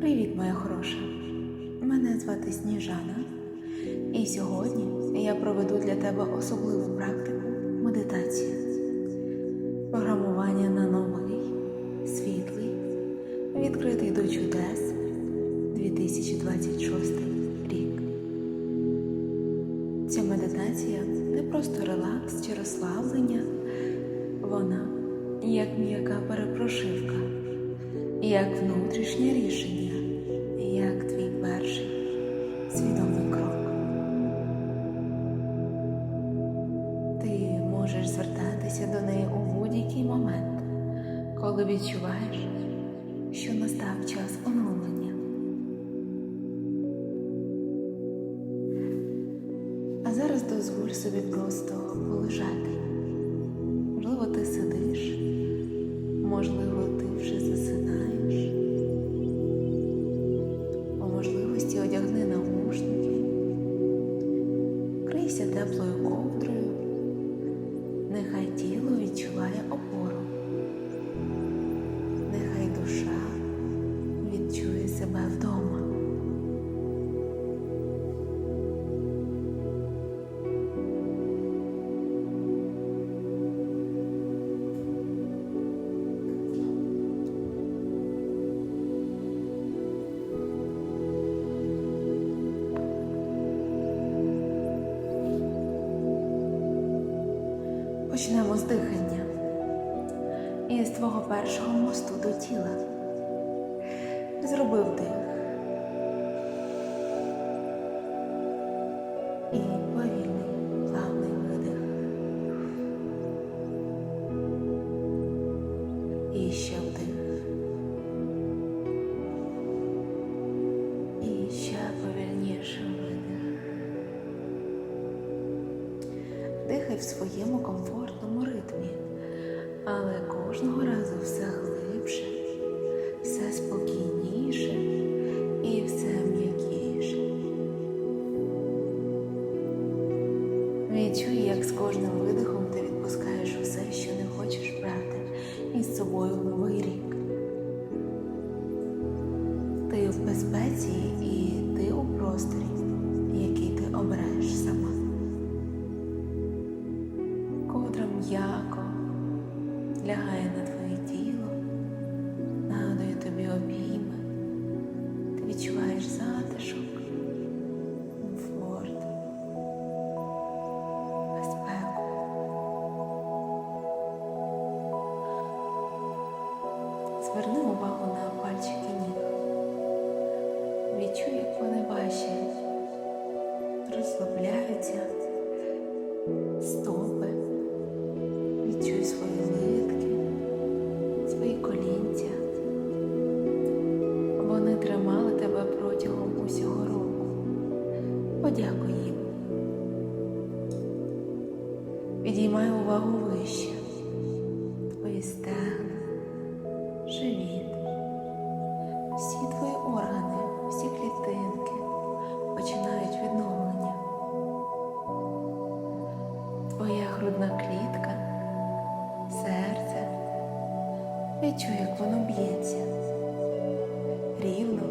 Привіт, моя хороша. Мене звати Сніжана, і сьогодні я проведу для тебе особливу практику медитацію. Програмування на новий, світлий, відкритий до чудес 2026 рік. Ця медитація не просто релакс чи розслаблення, вона як м'яка перепрошивка, як внутрішнє рішення, свідомий крок. Ти можеш звертатися до неї у будь-який момент, коли відчуваєш, що настав час оновлення. А зараз дозволь собі просто полежати. Можливо, ти сидиш, можливо, ти вже засинаєш. Першого мосту до тіла. Зробив вдих. Подякуй їм. Підіймай увагу вище. Твої стегна, живіт, всі твої органи, всі клітинки починають відновлення. Твоя грудна клітка, серце. Відчуй, як воно б'ється. Рівно,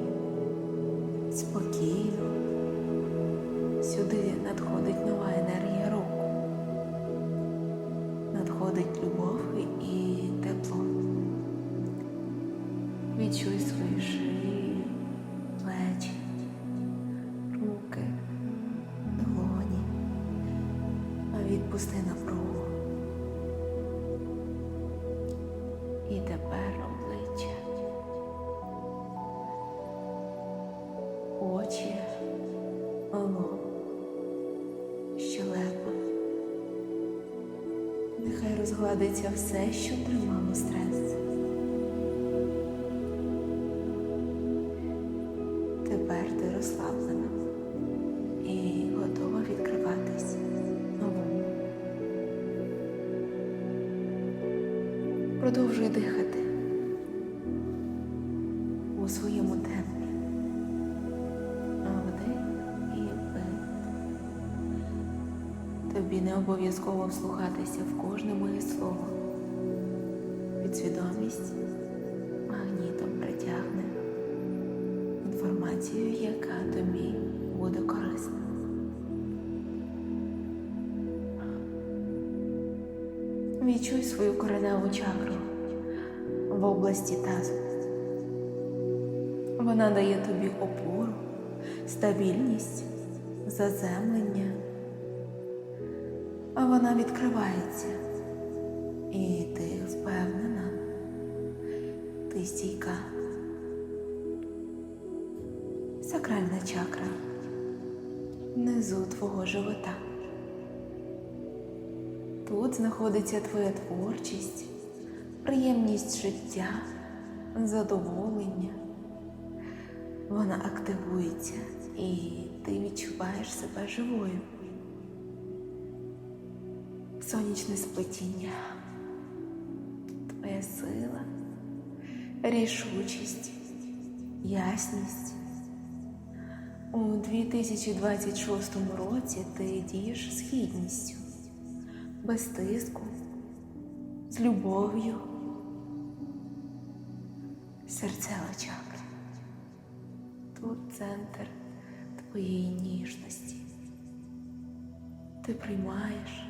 спокійно. Сюди надходить нова енергія року. Надходить любов і тепло. Відчуй свою шию, плечі, руки, долоні а відпусти напругу. І тепер обличчя, очі, лоб, розгладиться все, що тримало стрес. Тепер ти розслаблена і готова відкриватись новому. Продовжуй дихати обов'язково вслухатися в кожне моє слово. Підсвідомість магнітом притягне інформацію, яка тобі буде корисна. Відчуй свою кореневу чакру в області тазу. Вона дає тобі опору, стабільність, заземлення, вона відкривається, і ти впевнена, ти стійка. Сакральна чакра внизу твого живота. Тут знаходиться твоя творчість, приємність життя, задоволення. Вона активується і ти відчуваєш себе живою. Сонячне сплетіння, твоя сила, рішучість, ясність. У 2026 році ти дієш з гідністю, без тиску, з любов'ю. Серцева чакра. Тут центр твоєї ніжності. Ти приймаєш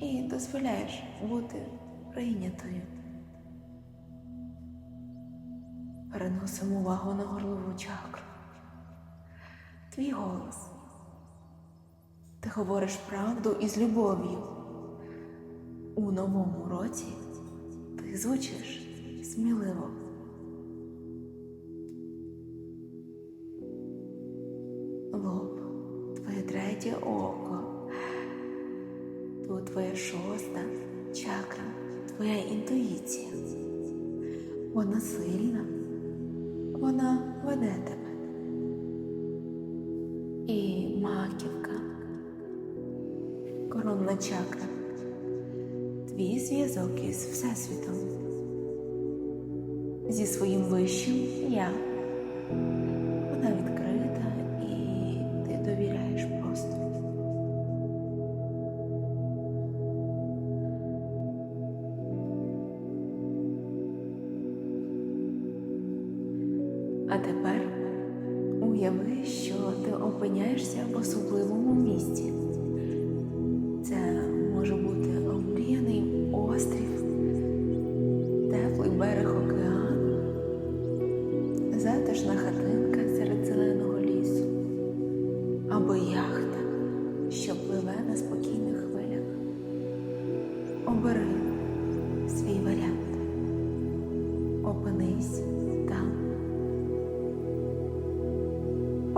і дозволяєш бути прийнятою. Переносимо увагу на горлову чакру. Твій голос. Ти говориш правду із любов'ю. У новому році ти звучиш сміливо. Лоб, твоє третє око. Тут твоя шоста чакра, твоя інтуїція. Вона сильна, вона веде тебе. І маківка, коронна чакра, твій зв'язок із Всесвітом, зі своїм вищим я. Вона відкрита А тепер уяви, що ти опиняєшся в особливому місці. Це може бути омріяний острів, теплий берег океану, затишна хатинка серед зеленого лісу або яхта, що пливе на спокійних хвилях. Обери свій варіант. Опинись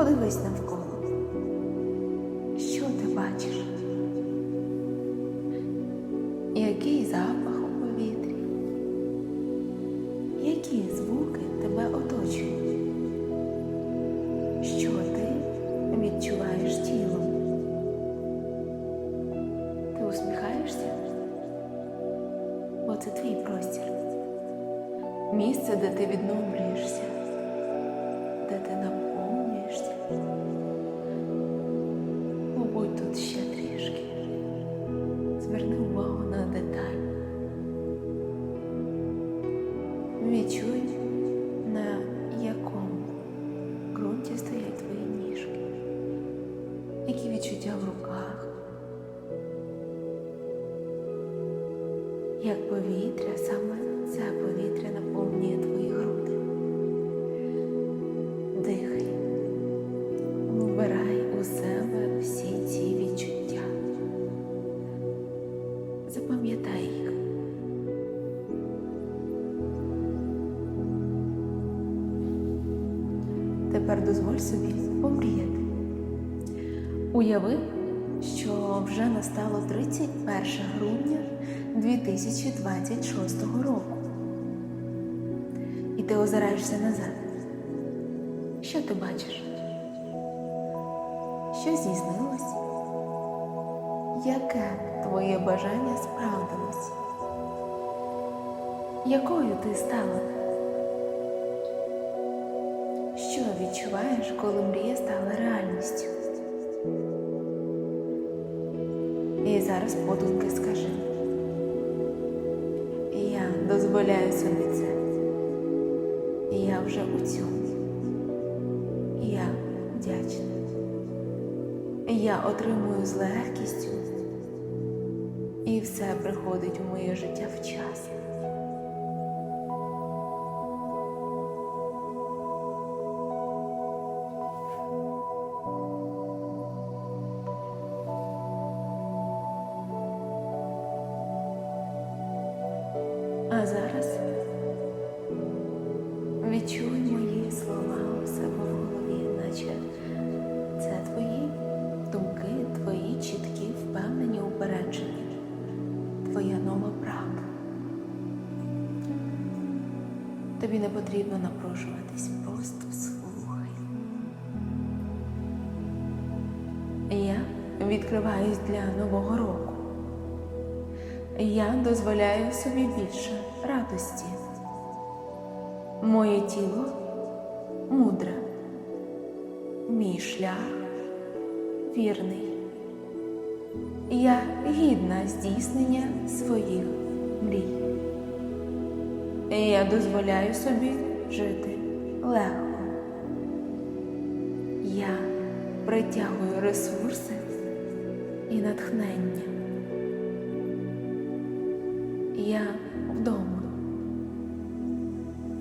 Подивись навколо. Що ти бачиш? Який запах у повітрі? Які звуки тебе оточують? Що ти відчуваєш тілом? Ти усміхаєшся? Бо це твій простір. Місце, де ти відновлюєшся, які в руках, як повітря, саме це повітря наповнює твої груди. Дихай, вбирай у себе всі ці відчуття. Запам'ятай їх. Тепер дозволь собі помріяти. Уяви, що вже настало 31 грудня 2026 року. І ти озираєшся назад. Що ти бачиш? Що здійснилось? Яке твоє бажання справдилось? Якою ти стала? Що відчуваєш, коли мрія стала реальністю? Зараз подумки скажи. Я дозволяю собі це. І я вже у цьому. я вдячна. Я отримую з легкістю, і все приходить у моє життя вчасно. Упередження, твоя нова правда. Тобі не потрібно напрошуватись, просто слухай. Я відкриваюсь для нового року. Я дозволяю собі більше радості. Моє тіло мудре, мій шлях вірний. Я гідна здійснення своїх мрій. Я дозволяю собі жити легко. Я притягую ресурси і натхнення. Я вдома.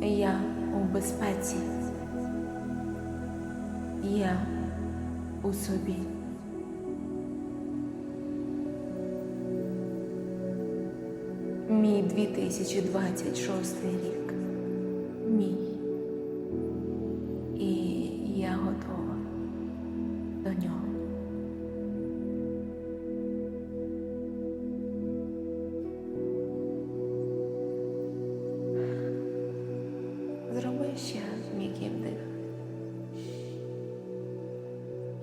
Я у безпеці. Я у собі. Мій 2026 рік. Мій. І я готова до нього. Зроби ще м'який вдих.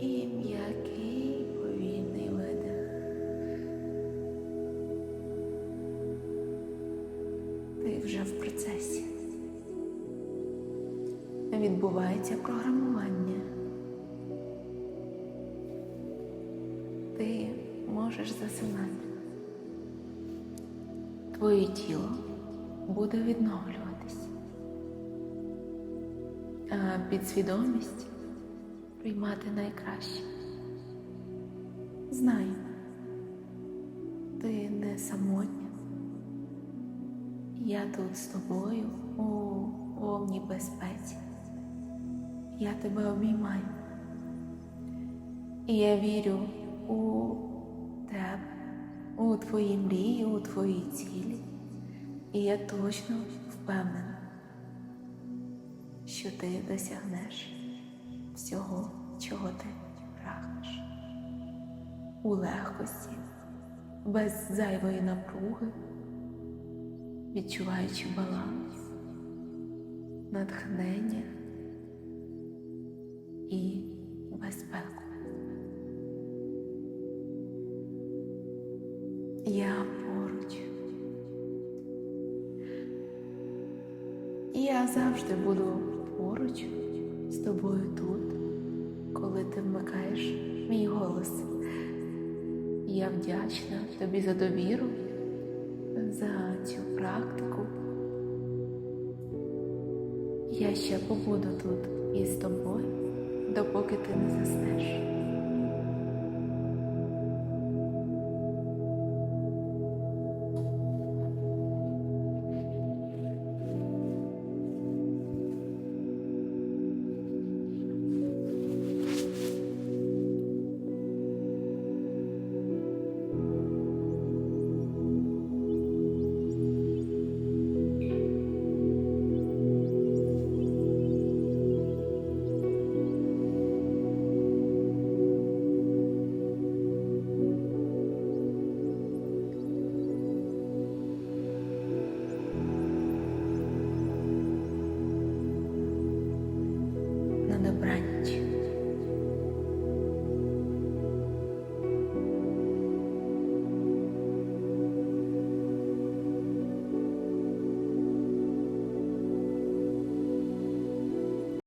І м'який процесі. Відбувається програмування. Ти можеш засинати. Твоє тіло буде відновлюватись а підсвідомість приймати найкраще. Знай, ти не самотня. Я тут з тобою у повній безпеці. Я тебе обіймаю. І я вірю у тебе, у твої мрії, у твої цілі. І я точно впевнена що ти досягнеш всього, чого ти прагнеш. У легкості, без зайвої напруги, відчуваючи баланс, натхнення і безпеку. Я поруч. Я завжди буду поруч з тобою тут, коли ти вмикаєш мій голос. Я вдячна тобі за довіру, за цю практику. Я ще побуду тут із тобою, допоки ти не заснеш.